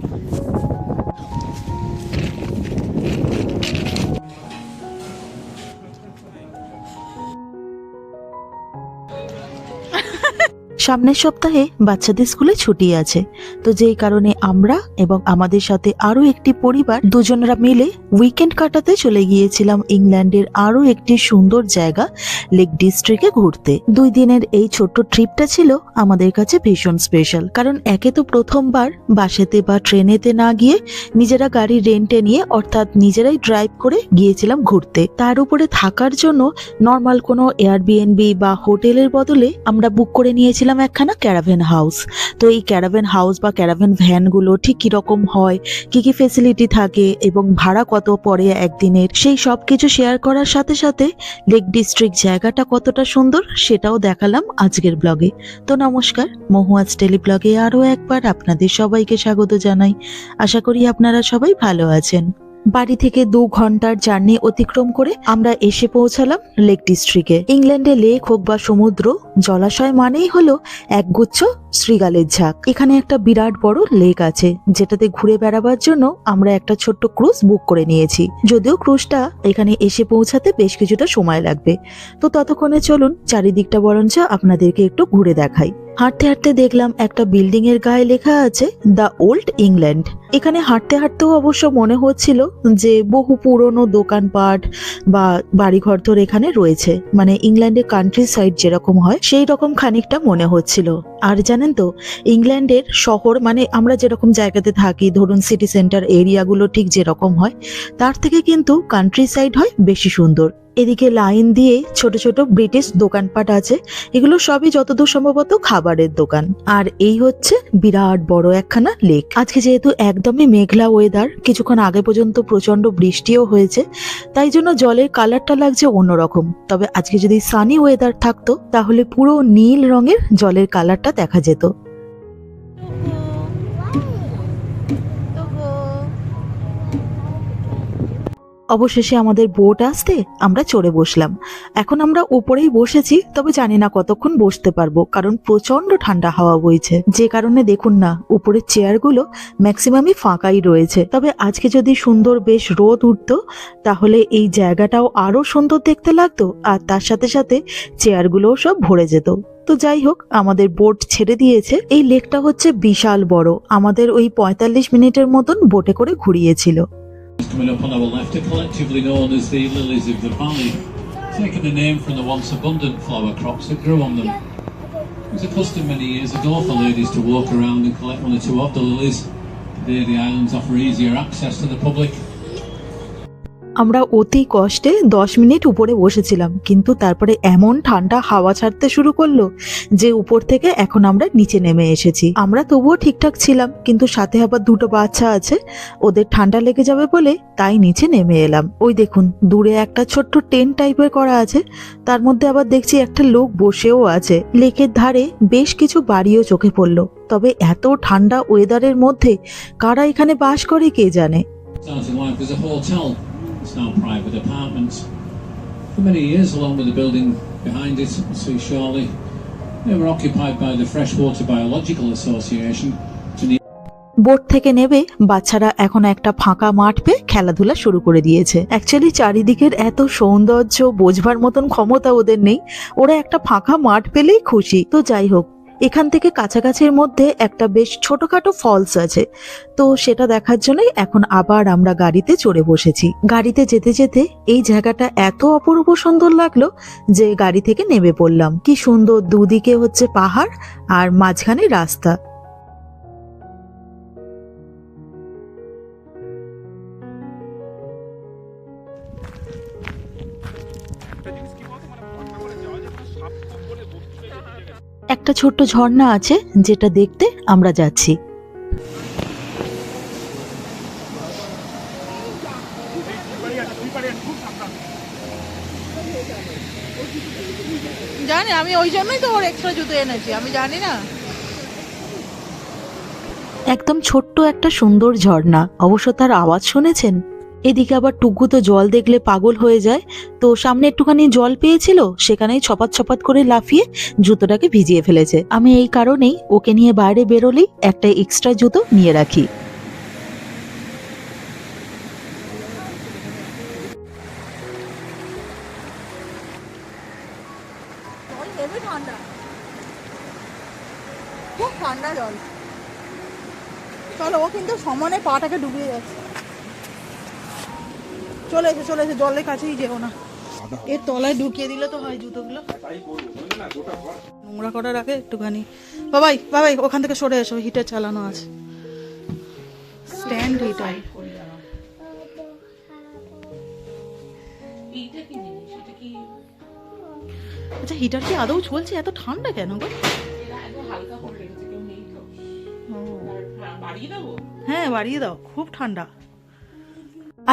Thank you. সামনের সপ্তাহে বাচ্চাদের স্কুলে ছুটি আছে। তো যেই কারণে আমরা এবং আমাদের সাথে আরও একটি পরিবার দুজনরা মিলে উইকেন্ড কাটাতে চলে গিয়েছিলাম ইংল্যান্ডের আরও একটি সুন্দর জায়গা লেক ডিস্ট্রিক্টে ঘুরতে। দুই দিনের এই ছোট্ট ট্রিপটা ছিল আমাদের কাছে ভীষণ স্পেশাল কারণ একে তো প্রথমবার বাসেতে বা ট্রেনেতে না গিয়ে নিজেরা গাড়ি রেন্টে নিয়ে অর্থাৎ নিজেরাই ড্রাইভ করে গিয়েছিলাম ঘুরতে। তার উপরে থাকার জন্য নর্মাল কোনো এয়ারবিএনবি বা হোটেলের বদলে আমরা বুক করে নিয়েছিলাম একখানা ক্যারাভেন হাউস তো এই ক্যারাভেন হাউস বা ক্যারাভেন ভ্যানগুলো ঠিক কীরকম হয়? কি কি ফেসিলিটি থাকে? এবং ভাড়া কত পড়ে একদিনের? সেই সব কিছু শেয়ার করার সাথে সাথে লেক ডিস্ট্রিক্ট জায়গাটা কতটা সুন্দর সেটাও দেখালাম আজকের ব্লগে তো নমস্কার, মহুয়াজ টেলি ব্লগে আরও একবার আপনাদের সবাইকে স্বাগত জানাই। আশা করি আপনারা সবাই ভালো আছেন। বাড়ি থেকে দু ঘণ্টার জার্নি অতিক্রম করে আমরা এসে পৌঁছালাম লেক ডিস্ট্রিক্টে। ইংল্যান্ডে লেক হোক বা সমুদ্র, জলাশয় মানেই হলো একগুচ্ছ শ্রীগালের ঝাঁক। এখানে একটা বিরাট বড় লেক আছে, যেটাতে ঘুরে বেড়াবার জন্য আমরা একটা ছোট্ট ক্রুজ বুক করে নিয়েছি। যদিও ক্রুজটা এখানে এসে পৌঁছাতে বেশ কিছুটা সময় লাগবে। তো ততক্ষণে চলুন, চারিদিকটা বরঞ্চ আপনাদেরকে একটু ঘুরে দেখাই। হাঁটতে হাঁটতে দেখলাম একটা বিল্ডিং এর গায়ে লেখা আছে, দ্য ওল্ড ইংল্যান্ড। এখানে হাঁটতে হাঁটতেও অবশ্য মনে হচ্ছিল যে বহু পুরনো দোকানপাট বা বাড়িঘর ধর এখানে রয়েছে। মানে ইংল্যান্ডের কান্ট্রি সাইড যেরকম হয়, সেই রকম খানিকটা মনে হচ্ছিল। আর জানেন তো? ইংল্যান্ডের শহর মানে আমরা যেরকম জায়গাতে থাকি, ধরুন সিটি সেন্টার এরিয়াগুলো ঠিক যেরকম হয়, তার থেকে কিন্তু কান্ট্রি সাইড হয় বেশি সুন্দর। এদিকে লাইন দিয়ে ছোট ছোট ব্রিটিশ দোকানপাট আছে। এগুলো সবই যতদূর সম্ভবত খাবারের দোকান। আর এই হচ্ছে বিরাট বড় একখানা লেক। আজকে যেহেতু একদমই মেঘলা ওয়েদার কিছুক্ষণ আগে পর্যন্ত প্রচণ্ড বৃষ্টিও হয়েছে, তাই জন্য জলের কালারটা লাগছে অন্যরকম। তবে আজকে যদি সানি ওয়েদার থাকতো, তাহলে পুরো নীল রঙের জলের কালারটা দেখা যেত। অবশেষে আমাদের বোট আসতে আমরা চড়ে বসলাম। এখন আমরা উপরেই বসেছি, তবে জানি না কতক্ষণ বসতে পারব, কারণ প্রচণ্ড ঠান্ডা হাওয়া বইছে। যে কারণে দেখুন না, উপরের চেয়ারগুলো ম্যাক্সিমামই ফাঁকাই রয়েছে। তবে আজকে যদি সুন্দর বেশ রোদ উঠতো, তাহলে এই জায়গাটাও আরও সুন্দর দেখতে লাগতো, আর তার সাথে সাথে চেয়ারগুলোও সব ভরে যেত। তো যাই হোক, আমাদের বোট ছেড়ে দিয়েছে। এই লেকটা হচ্ছে বিশাল বড়। আমাদের ওই পঁয়তাল্লিশ মিনিটের মতন বোটে করে ঘুরিয়েছিল। Coming up on our left are collectively known as the lilies of the valley, taking the name from the once abundant flower crops that grew on them. It was a custom many years ago for ladies to walk around and collect one or two of the lilies. Today the islands offer easier access to the public আমরা অতি কষ্টে দশ minute উপরে বসেছিলাম, কিন্তু তারপরে এমন ঠান্ডা হাওয়া ছাড়তে শুরু করল যে উপর থেকে এখন আমরা নিচে নেমে এসেছি। আমরা তবুও ঠিকঠাক ছিলাম, কিন্তু সাথে আবার দুটো বাচ্চা আছে, ওদের ঠান্ডা লেগে যাবে বলে তাই নিচে নেমে এলাম। ওই দেখুন, দূরে একটা ছোট্ট টেন্ট টাইপের করা আছে, তার মধ্যে আবার দেখছি একটা লোক বসেও আছে। লেকের ধারে বেশ কিছু বাড়িও চোখে পড়ল, তবে এত ঠান্ডা ওয়েদারের মধ্যে কারা এখানে বাস করে কে জানে? It's now private apartments. For many years, along with the building behind it, see Shorley, they were occupied by the Freshwater Biological Association boat থেকে নেবে বাচ্চারা এখন একটা ফাঁকা মাঠ পেয়ে খেলাধুলা শুরু করে দিয়েছে অ্যাকচুয়ালি চারিদিকের এত সৌন্দর্য বোঝবার মতন ক্ষমতা ওদের নেই ওরা একটা ফাঁকা মাঠ পেলেই খুশি তো যাই হোক এখান থেকে কাছাকাছির মধ্যে একটা বেশ ছোটখাটো ফলস আছে। তো সেটা দেখার জন্যই এখন আবার আমরা গাড়িতে চড়ে বসেছি। গাড়িতে যেতে যেতে এই জায়গাটা এত অপূর্ব সুন্দর লাগল যে গাড়ি থেকে নেমে পড়লাম। কি সুন্দর দুদিকে হচ্ছে পাহাড় আর মাঝখানে রাস্তা। একটা ছোট্ট ঝর্ণা আছে যেটা দেখতে আমরা যাচ্ছি। জানি আমি ওই জন্যই তো ওর এক্সট্রা জুতো এনেছি আমি জানি না। একদম ছোট্ট একটা সুন্দর ঝর্ণা। অবশ্য তার আওয়াজ শুনেছেন? এদিকে আবার টুকু তো জল দেখলে পাগল হয়ে যায়। তো সামনে একটুখানি জল পেয়েছিল, সেখানেই ছপাত ছপাত করে লাফিয়ে জুতোটাকে ভিজিয়ে ফেলেছে। আমি এই কারণেই ওকে নিয়ে বাইরে বেরোলেই একটা এক্সট্রা জুতো নিয়ে রাখি। ঠান্ডা জল। চলো, ও কিন্তু সমানে পাটাকে ডুবিয়ে যাচ্ছে। চলে এসে চলে এসে জলের কাছেই যেও না। এর তলায় ঢুকিয়ে দিলে তো হয় জুতোগুলো। নোংরা করার আগে একটুখানি। বাবাই বাবাই ওখান থেকে সরে এসো হিটার চালানো আছে। স্ট্যান্ড হিটার আচ্ছা হিটার কি আদৌ চলছে? এত ঠান্ডা কেন গো। হ্যাঁ বাড়িয়ে দাও খুব ঠান্ডা।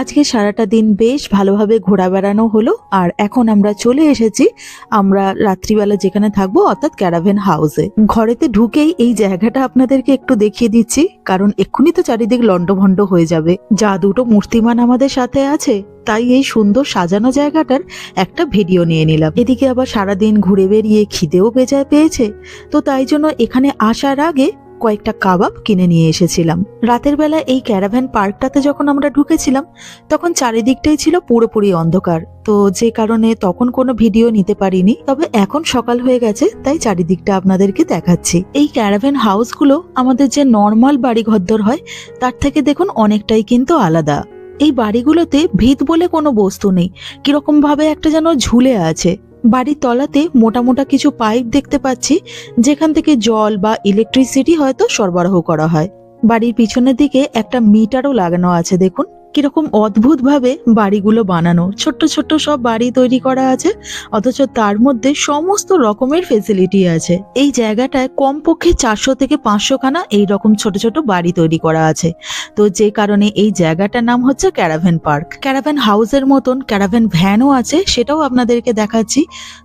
আজকে সারাটা দিন বেশ ভালোভাবে ঘোরা বেড়ানো হলো, আর এখন আমরা চলে এসেছি, আমরা রাত্রিবেলা যেখানে থাকব, অর্থাৎ ক্যারাভেন হাউসে ঘরেতে ঢুকেই এই জায়গাটা আপনাদেরকে একটু দেখিয়ে দিচ্ছি, কারণ এক্ষুনি তো চারিদিক লন্ডভন্ড হয়ে যাবে। যা দুটো মূর্তিমান আমাদের সাথে আছে, তাই এই সুন্দর সাজানো জায়গাটার একটা ভিডিও নিয়ে নিলাম। এদিকে আবার সারাদিন ঘুরে বেরিয়ে খিদেও বেজায় পেয়েছে, তো তাই জন্য এখানে আসার আগে কয়েকটা কাবাব কিনে নিয়ে এসেছিলাম। রাতের বেলা এই ক্যারাভ্যান পার্কটাতে যখন আমরা ঢুকেছিলাম, তখন চারিদিকটাই ছিল পুরোপুরি অন্ধকার। তো যে কারণে তখন কোনো ভিডিও নিতে পারিনি। তবে এখন সকাল হয়ে গেছে, তাই চারিদিকটা আপনাদেরকে দেখাচ্ছি। এই ক্যারাভ্যান হাউসগুলো আমাদের যে নর্মাল বাড়ি ঘরদর হয়, তার থেকে দেখুন অনেকটাই কিন্তু আলাদা। এই বাড়িগুলোতে ভিত বলে কোনো বস্তু নেই। কীরকম ভাবে একটা যেন ঝুলে আছে। বাড়ির তলাতে মোটা মোটা কিছু পাইপ দেখতে পাচ্ছি, যেখান থেকে জল বা ইলেকট্রিসিটি হয়তো সরবরাহ করা হয়। বাড়ির পিছনের দিকে একটা মিটারও লাগানো আছে, দেখুন। কীরকম অদ্ভুত ভাবে বাড়িগুলো বানানো। ছোট্ট ছোট্ট সব বাড়ি তৈরি করা আছে, অথচ তার মধ্যে সমস্ত রকমের ফেসিলিটি আছে। এই জায়গাটায় কমপক্ষে চারশো থেকে পাঁচশো খানা এই রকম ছোট ছোট বাড়ি তৈরি করা আছে। তো যে কারণে এই জায়গাটার নাম হচ্ছে ক্যারাভ্যান পার্ক ক্যারাভ্যান হাউসের মতন ক্যারাভ্যান ভ্যানও আছে, সেটাও আপনাদেরকে দেখাচ্ছি।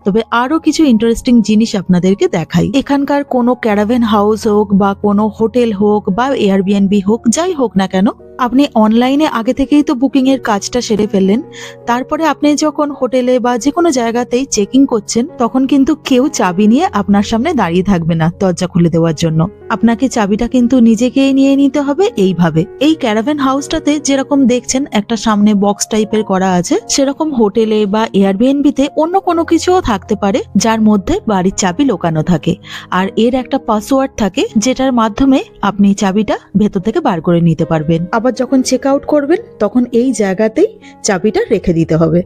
তবে আরও কিছু ইন্টারেস্টিং জিনিস আপনাদেরকে দেখাই। এখানকার কোনো ক্যারাভেন হাউস হোক বা কোনো হোটেল হোক বা এয়ারবিএনবি হোক, যাই হোক না কেন আপনি অনলাইনে আগে থেকেই তো বুকিং এর কাজটা সেরে ফেললেন। তারপরে আপনি যখন হোটেলে বা যে কোনো জায়গাতেই চেকিং করছেন, তখন কিন্তু কেউ চাবি নিয়ে আপনার সামনে দাঁড়িয়ে থাকবে না দরজা খুলে দেওয়ার জন্য। আপনাকে চাবিটা কিন্তু নিজেকেই নিয়ে নিতে হবে এইভাবে। এই ক্যারাভেন হাউসটাতে যেরকম দেখছেন, একটা সামনে বক্স টাইপের করা আছে। সেরকম হোটেলে বা এয়ারবিএনবিতে অন্য কোনো কিছুও থাকতে পারে, যার মধ্যে বাড়ির চাবি লোকানো থাকে। আর এর একটা পাসওয়ার্ড থাকে, যেটার মাধ্যমে আপনি চাবিটা ভেতর থেকে বার করে নিতে পারবেন। আবার যখন চেক আউট করবেন, তখন এই জায়গাতেই চাবিটা রেখে দিতে হবে।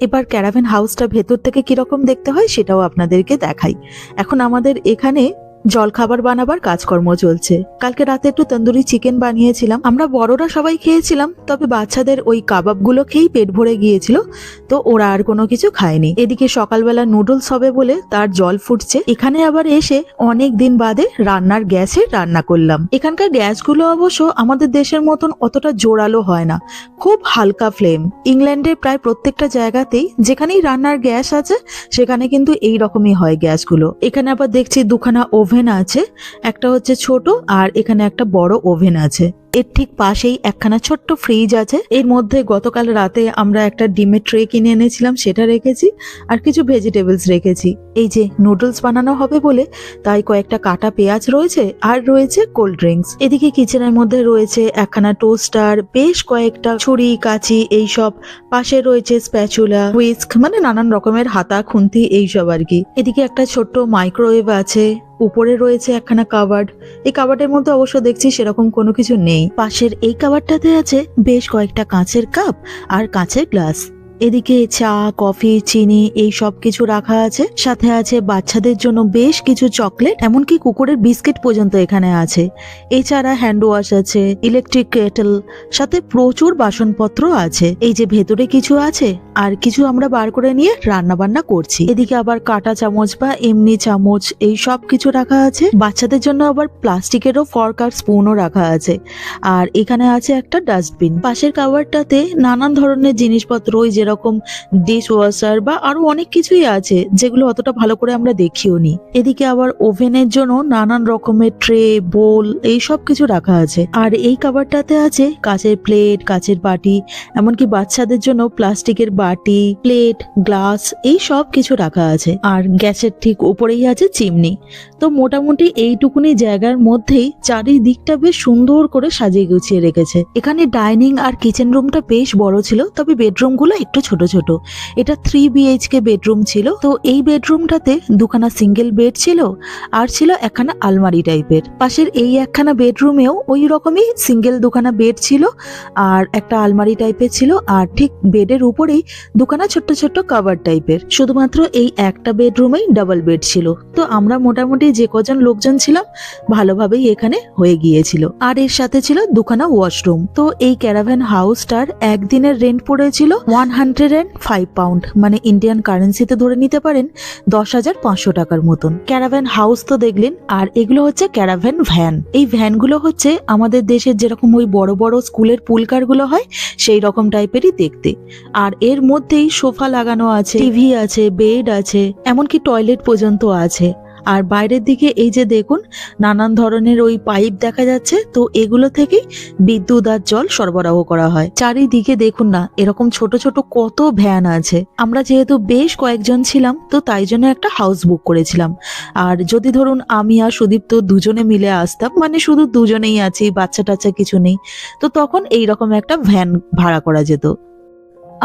এবার ক্যারাভেন হাউসটা ভেতর থেকে কীরকম দেখতে হয় সেটাও আপনাদেরকে দেখাই। এখন আমাদের এখানে জলখাবার বানাবার কাজকর্ম চলছে। কালকে রাতে একটু তন্দুরি চিকেন বানিয়েছিলাম। আমরা বড়রা সবাই খেয়েছিলাম, তবে বাচ্চাদের ওই কাবাবগুলো খেয়েই পেট ভরে গিয়েছিল, তো ওরা আর কোনো কিছু খায়নি। এদিকে সকালবেলা নুডলস হবে বলে তার জল ফুটছে। এখানে আবার এসে অনেক দিন বাদে রান্নার গ্যাসে রান্না করলাম। এখানকার গ্যাসগুলো অবশ্য আমাদের দেশের মতন অতটা জোরালো হয় না। খুব হালকা ফ্লেম। ইংল্যান্ডের প্রায় প্রত্যেকটা জায়গাতেই যেখানেই রান্নার গ্যাস আছে, সেখানে কিন্তু এই রকমই হয় গ্যাসগুলো। এখানে আবার দেখছি দুখানা ওভেন আছে, একটা হচ্ছে ছোট আর এখানে একটা বড় ওভেন আছে। এর ঠিক পাশেই একখানা ছোট্ট ফ্রিজ আছে। এর মধ্যে গতকাল রাতে আমরা একটা ডিমের ট্রে কিনে এনেছিলাম, সেটা রেখেছি আর কিছু ভেজিটেবলস রেখেছি। এই যে নুডলস বানানো হবে বলে, তাই কয়েকটা কাটা পেঁয়াজ রয়েছে আর রয়েছে কোল্ড ড্রিঙ্কস এদিকে কিচেনের মধ্যে রয়েছে একখানা টোস্টার বেশ কয়েকটা ছুরি, কাঁচি, এইসব। পাশে রয়েছে স্প্যাচুলা হুইস্ক মানে নানান রকমের হাতা, খুন্তি, এইসব আর কি। এদিকে একটা ছোট্ট মাইক্রোওয়েভ আছে। উপরে রয়েছে একখানা কাবার্ড। এই কাবার্ডের মধ্যে অবশ্য দেখছি সেরকম কোনো কিছু নেই। পাশের এই কাবারটাতে আছে বেশ কয়েকটা কাঁচের কাপ আর কাঁচের গ্লাস। এদিকে চা, কফি, চিনি, এই সব কিছু রাখা আছে। সাথে আছে বাচ্চাদের জন্য বেশ কিছু চকলেট, এমনকি কুকুরের বিস্কিট পর্যন্ত এখানে আছে। এছাড়া হ্যান্ড ওয়াশ আছে, ইলেকট্রিক কেটল, সাথে প্রচুর বাসনপত্র আছে। এই যে ভেতরে কিছু আছে, আর কিছু আমরা বার করে নিয়ে রান্না বান্না করছি। এদিকে আবার কাটা চামচ বা এমনি চামচ, এই সব কিছু রাখা আছে। বাচ্চাদের জন্য আবার প্লাস্টিকেরও ফর্ক আর স্পুনও রাখা আছে। আর এখানে আছে একটা ডাস্টবিন। পাশের কাভারটাতে নানান ধরনের জিনিসপত্র, ওই যেরকম ডিশ ওয়াশার বা আরও অনেক কিছুই আছে, যেগুলো অতটা ভালো করে আমরা দেখিও নি। এদিকে আবার ওভেনের জন্য নানান রকমের ট্রে বোল এই সব কিছু রাখা আছে। আর এই কাভারটাতে আছে কাচের প্লেট কাচের বাটি, এমনকি বাচ্চাদের জন্য প্লাস্টিকের বাটি প্লেট গ্লাস এই সব কিছু রাখা আছে। আর গ্যাসের ঠিক উপরেই আছে চিমনি তো মোটামুটি এইটুকুনি জায়গার মধ্যেই চারিদিকটা বেশ সুন্দর করে সাজিয়ে গুছিয়ে রেখেছে। এখানে ডাইনিং আর কিচেন রুমটা বেশ বড় ছিল, তবে বেডরুমগুলো একটু ছোট ছোট এটা থ্রি বিএইচকে বেডরুম ছিল। তো এই বেডরুমটাতে দুখানা সিঙ্গেল বেড ছিল আর ছিল একখানা আলমারি টাইপের পাশের এই একখানা বেডরুমেও ওই রকমই সিঙ্গেল দুখানা বেড ছিল আর একটা আলমারি টাইপের ছিল আর ঠিক বেডের উপরেই দুখানা ছোট্ট ছোট্ট কাভার টাইপের শুধুমাত্র এই একটা বেডরুমেই ডাবল বেড ছিল। তো আমরা মোটামুটি যে কজন লোকজন ছিলাম ভালোভাবেই এখানে হয়ে গিয়েছিল। আর এর সাথে ছিল দুখানা ওয়াশরুম তো এই ক্যারাভ্যান হাউসটার একদিনের রেন্ট পড়েছিল one hundred and five pound মানে ইন্ডিয়ান কারেন্সিতে ধরে নিতে পারেন দশ হাজার পাঁচশো টাকার মতন। ক্যারাভ্যান হাউস তো দেখলেন, আর এগুলো হচ্ছে ক্যারাভ্যান ভ্যান এই ভ্যানগুলো হচ্ছে আমাদের দেশের যেরকম ওই বড় বড় স্কুলের পুলকারগুলো হয়, সেই রকম টাইপেরই দেখতে। আর এর মধ্যেই সোফা লাগানো আছে টিভি আছে বেড আছে, এমনকি টয়লেট পর্যন্ত আছে। আর বাইরের দিকে এই যে দেখুন, নানান ধরনের ওই পাইপ দেখা যাচ্ছে। তো এগুলো থেকেই বিদ্যুৎ আর জল সরবরাহ করা হয়। চারিদিকে দেখুন না, এরকম ছোট ছোট কত ভ্যান আছে। আমরা যেহেতু বেশ কয়েকজন ছিলাম, তো তাই জন্য একটা হাউস বুক করেছিলাম। আর যদি ধরুন আমি আর সুদীপ্ত দুজনে মিলে আসতাম মানে শুধু দুজনেই আছি, বাচ্চা টাচ্চা কিছু নেই, তো তখন এই রকম একটা ভ্যান ভাড়া করা যেত।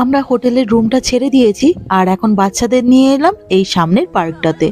আমরা হোটেলের রুমটা ছেড়ে দিয়েছি, আর এখন বাচ্চাদের নিয়ে এলাম এই সামনের পার্কটাতে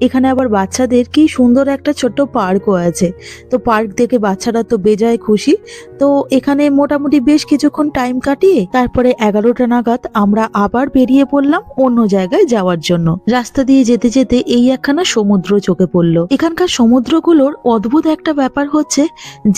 এখানে আবার বাচ্চাদের কি সুন্দর একটা ছোট্ট পার্কও আছে। তো পার্ক দেখে বাচ্চারা তো বেজায় খুশি। তো এখানে মোটামুটি বেশ কিছুক্ষণ টাইম কাটিয়ে তারপরে এগারোটা নাগাদ আমরা আবার বেরিয়ে পড়লাম অন্য জায়গায় যাওয়ার জন্য। রাস্তা দিয়ে যেতে যেতে এই একখানা সমুদ্র চোখে পড়ল। এখানকার সমুদ্রগুলোর অদ্ভুত একটা ব্যাপার হচ্ছে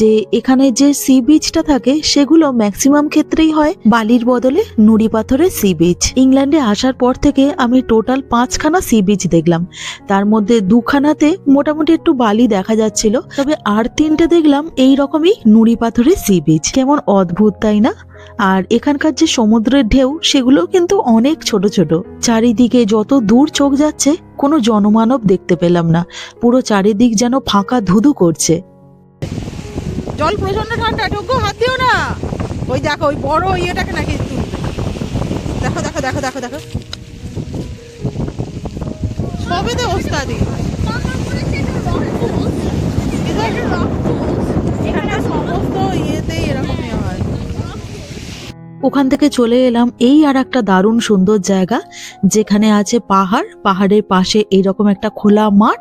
যে এখানে যে সি বিচটা থাকে সেগুলো ম্যাক্সিমাম ক্ষেত্রেই হয় বালির বদলে নুড়ি পাথরের সি বিচ। ইংল্যান্ডে আসার পর থেকে আমি টোটাল পাঁচখানা সি বিচ দেখলাম। তার মধ্যে দুখানাতে মোটামুটি একটু বালি দেখা যাচ্ছিল। তবে আর তিনটে দেখলাম এই রকমই নুড়ি পাথরের সি বিচ কেমন অদ্ভুত, তাই না? আর এখানকার যে সমুদ্রের ঢেউ সেগুলো কিন্তু অনেক ছোট ছোট। চারিদিকে যত দূর চোখ যাচ্ছে, কোনো জনমানব দেখতে পেলাম না। পুরো চারিদিক যেন ফাঁকা ধুধু করছে। জল প্রচণ্ড ঠান্ডা, ঢোকো, হাত দিও না। ওই দেখো, ওই বড় ইয়েটাকে নাকি দেখো দেখো দেখো দেখো দেখো। সবে তো ওস্তাদি। সমস্ত ইয়েতেই এরকমই হয় ওখান থেকে চলে এলাম এই আর একটা দারুণ সুন্দর জায়গা, যেখানে আছে পাহাড়। পাহাড়ের পাশে এইরকম একটা খোলা মাঠ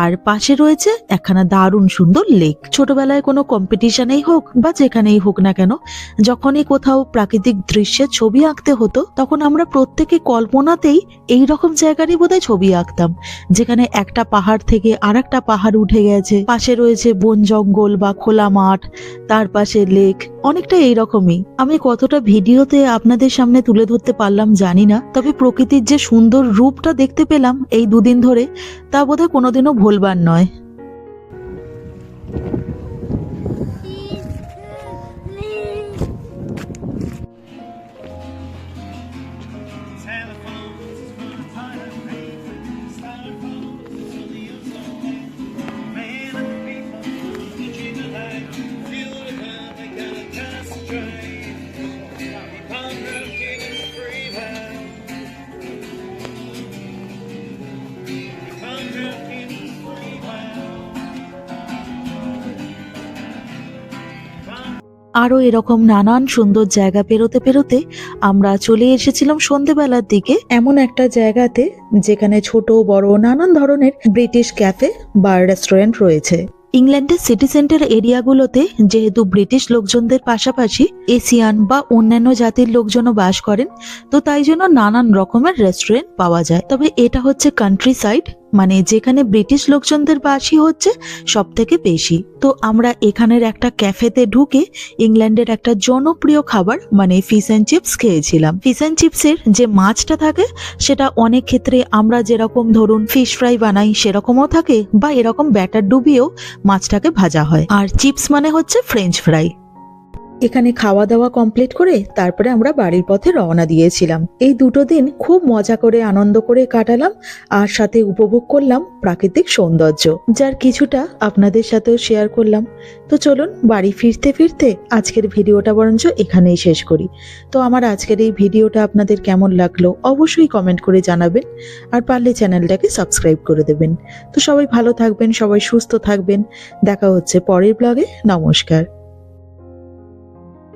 আর পাশে রয়েছে একখানা দারুণ সুন্দর লেক ছোটবেলায় কোনো কম্পিটিশনেই হোক বা যেখানেই হোক না কেন, যখনই কোথাও প্রাকৃতিক দৃশ্যে ছবি আঁকতে হতো, তখন আমরা প্রত্যেকে কল্পনাতেই এই রকম জায়গারই বোধহয় ছবি আঁকতাম, যেখানে একটা পাহাড় থেকে আর একটা পাহাড় উঠে গেছে। পাশে রয়েছে বন জঙ্গল বা খোলা মাঠ, তার পাশে লেক অনেকটা এইরকমই। আমি কতটা ভিডিওতে আপনাদের সামনে তুলে ধরতে পারলাম, জানি না। তবে প্রকৃতির যে সুন্দর রূপটা দেখতে পেলাম এই দুদিন ধরে, তা বোধহয় কোনোদিনও ভুলবার নয়। আরও এরকম নানান সুন্দর জায়গা পেরোতে পেরোতে আমরা চলে এসেছিলাম সন্ধেবেলার দিকে। এমন একটা জায়গাতে যেখানে ছোট, বড় নানান ধরনের ব্রিটিশ ক্যাফে বা রেস্টুরেন্ট রয়েছে। ইংল্যান্ডের সিটি সেন্টার এরিয়াগুলোতে যেহেতু ব্রিটিশ লোকজনদের পাশাপাশি এশিয়ান বা অন্যান্য জাতির লোকজনও বাস করেন, তো তাই জন্য নানান রকমের রেস্টুরেন্ট পাওয়া যায়। তবে এটা হচ্ছে কান্ট্রি সাইড মানে যেখানে ব্রিটিশ লোকজনদের বাসই হচ্ছে সব থেকে বেশি। তো আমরা এখানের একটা ক্যাফেতে ঢুকে ইংল্যান্ডের একটা জনপ্রিয় খাবার মানে ফিশ অ্যান্ড চিপস খেয়েছিলাম। ফিশ অ্যান্ড চিপসের যে মাছটা থাকে, সেটা অনেক ক্ষেত্রে আমরা যেরকম ধরুন ফিশ ফ্রাই বানাই, সেরকমও থাকে, বা এরকম ব্যাটার ডুবিয়েও মাছটাকে ভাজা হয়। আর চিপস মানে হচ্ছে ফ্রেঞ্চ ফ্রাই এখানে খাওয়া দাওয়া কমপ্লিট করে তারপরে আমরা বাড়ির পথে রওনা দিয়েছিলাম। এই দুটো দিন খুব মজা করে, আনন্দ করে কাটালাম আর সাথে উপভোগ করলাম প্রাকৃতিক সৌন্দর্য, যার কিছুটা আপনাদের সাথেও শেয়ার করলাম। তো চলুন বাড়ি ফিরতে ফিরতে আজকের ভিডিওটা বরঞ্চ এখানেই শেষ করি। তো আমার আজকের এই ভিডিওটা আপনাদের কেমন লাগল অবশ্যই কমেন্ট করে জানাবেন আর পারলে চ্যানেলটাকে সাবস্ক্রাইব করে দেবেন। তো সবাই ভালো থাকবেন, সবাই সুস্থ থাকবেন। দেখা হচ্ছে পরের ব্লগে নমস্কার।